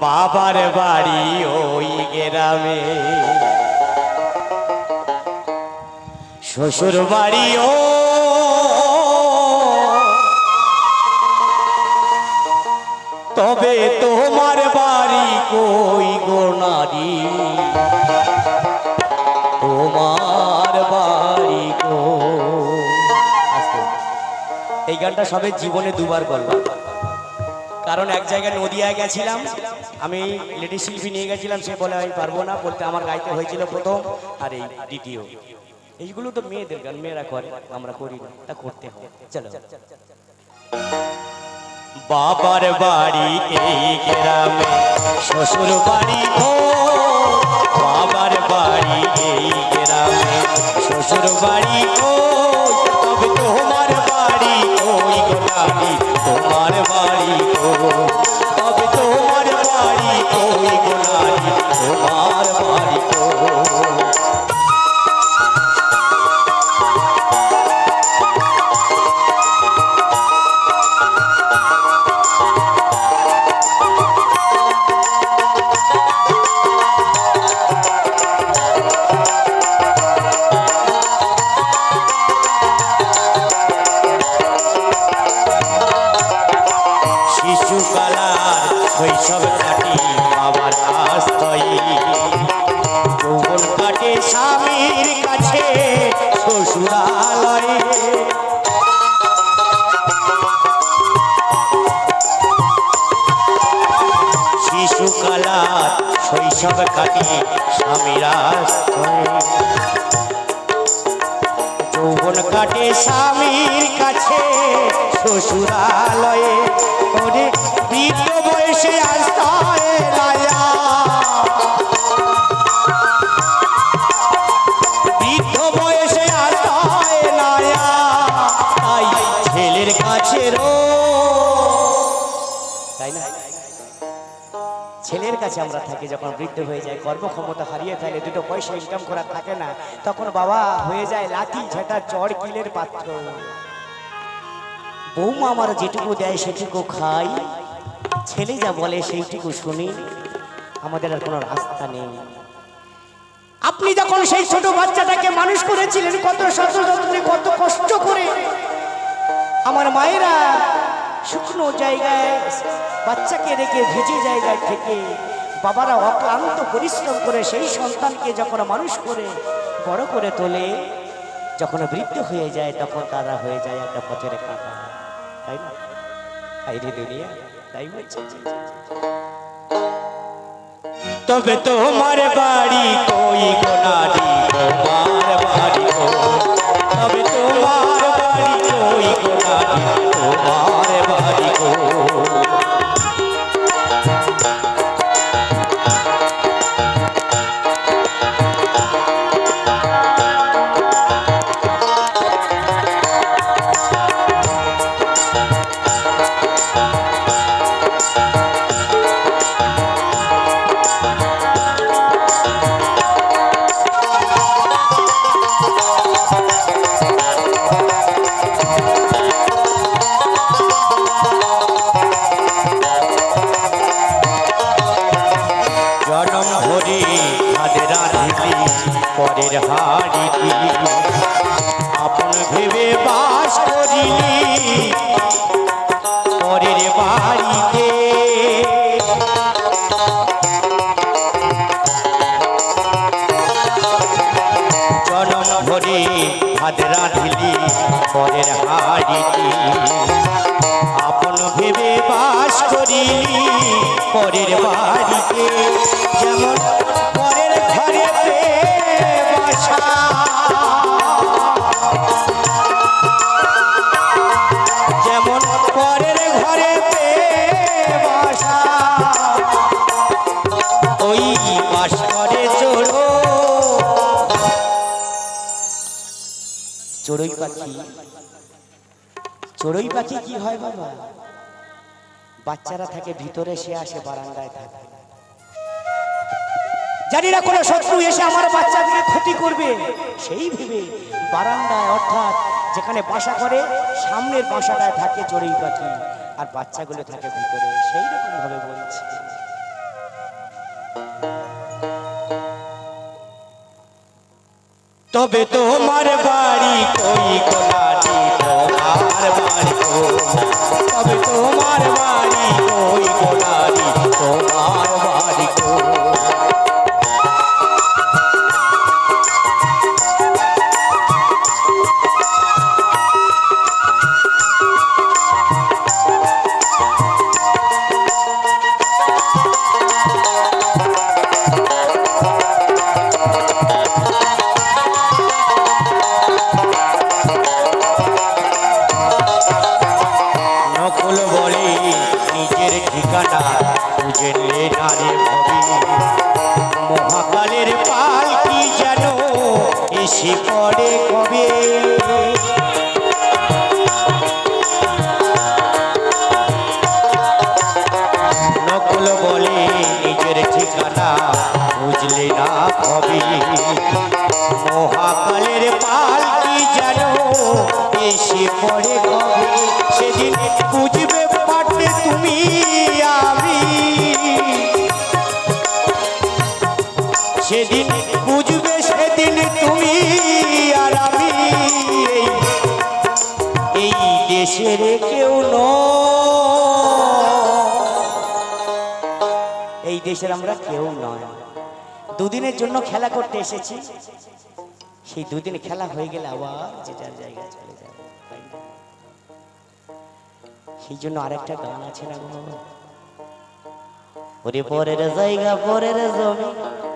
বাবার বাড়ি ওই গ্রামে। শ্বশুর বাড়ি ও। তবে তোমার বাড়ি কই গো নারী? তোমার বাড়ি গো এই গানটা সবে জীবনে দুবার করলাম। কারণ এক জায়গায় নদিয়া গেছিলাম আমি লেডি শিল্পী নিয়ে গেছিলাম, সে বলে, আমি পারব না বলতে আমার গাইতে হয়েছিল প্রথম আর এই দ্বিতীয়। এইগুলো তো মেয়েদের গান, মেয়েরা করে, আমরা করি না, তা করতে হবে। চলো। বাবার বাড়ি এই গ্রামে, শ্বশুর বাড়ি ও বাবার বাড়ি এই গ্রামে, শ্বশুর বাড়ি ও শিশুকালার শৈশব কাটি স্বামীর যৌবন কাটে স্বামীর কাছে শ্বশুরালয়ে। বয়সে আস্তায় ছেলের কাছে আমরা থাকি যখন বৃদ্ধ হয়ে যায়, কর্মক্ষমতা হারিয়ে ফেলে, দুটো পয়সা ইনকাম করা থাকে না, তখন বাবা হয়ে যায় লাঠি ঝেঁটা চড় কিলের পাত্র। বৌমা আমার যেটুকু দেয় সেটুকু খাই। ছেলে যা বলে সেইটুকু শুনি। আমাদের আর কোনো রাস্তা নেই। আপনি যখন সেই ছোট বাচ্চাটাকে মানুষ করেছিলেন, কত শত কত কষ্ট করে আমার মায়েরা শুকনো জায়গায়, বাচ্চাকে রেখে ভিজে জায়গায় থেকে বাবারা অক্লান্ত পরিশ্রম করে সেই সন্তানকে যখন মানুষ করে, বড় করে তোলে, যখন বৃদ্ধ হয়ে যায় তখন তারা হয়ে যায় একটা পথের কাটা। তাই না? তাই রে দুনিয়া, তাই বলছে। তবে তোমার বাড়ি কই গোনারি তোমার বাড়ি রাধিলি পরের হাড়িটি আপন ভেবে বাস করিলি। পরের বাড়িতে জনম ভরি হাত রাধিলি পরের হাড়িটি আপন ভেবে বাস পরের বাড়িতে। যেমন চড়ুই পাখি। চড়ুই পাখি কি হয় বাবা? বাচ্চারা থাকে, ভিতরে সে আসে, বারান্দায় থাকে। জানি না কোনো শত্রু এসে আমার বাচ্চাদেরকে ক্ষতি করবে, সেই ভেবে বারান্দায় অর্থাৎ যেখানে বাসা করে, সামনের বাসাটায় থাকে চড়ুই পাখি। আর বাচ্চাগুলো থাকে ভিতরে সেই রকম ভাবে বলছে। তবে তোমার বাড়ি কই গোলাটি তোমার বাড়ি ঠিকানা খুঁজে নারে ভবি। মহাকালের পাল কি যেন এসে পড়ে কবে? সেদিন বুঝবে সেদিন তুমি আর আমি এই- দেশের কেউ নয়। এই দেশের আমরা কেউ নয়। দুদিনের জন্য খেলা করতে এসেছি। সেই দুদিন খেলা হয়ে গেলে আবার যে যার জায়গায় চলে যাবে। সেই জন্য আরেকটা গান আছে না ওরে পরের জায়গা, পরের জমি।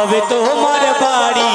হবে তোমার বাড়ি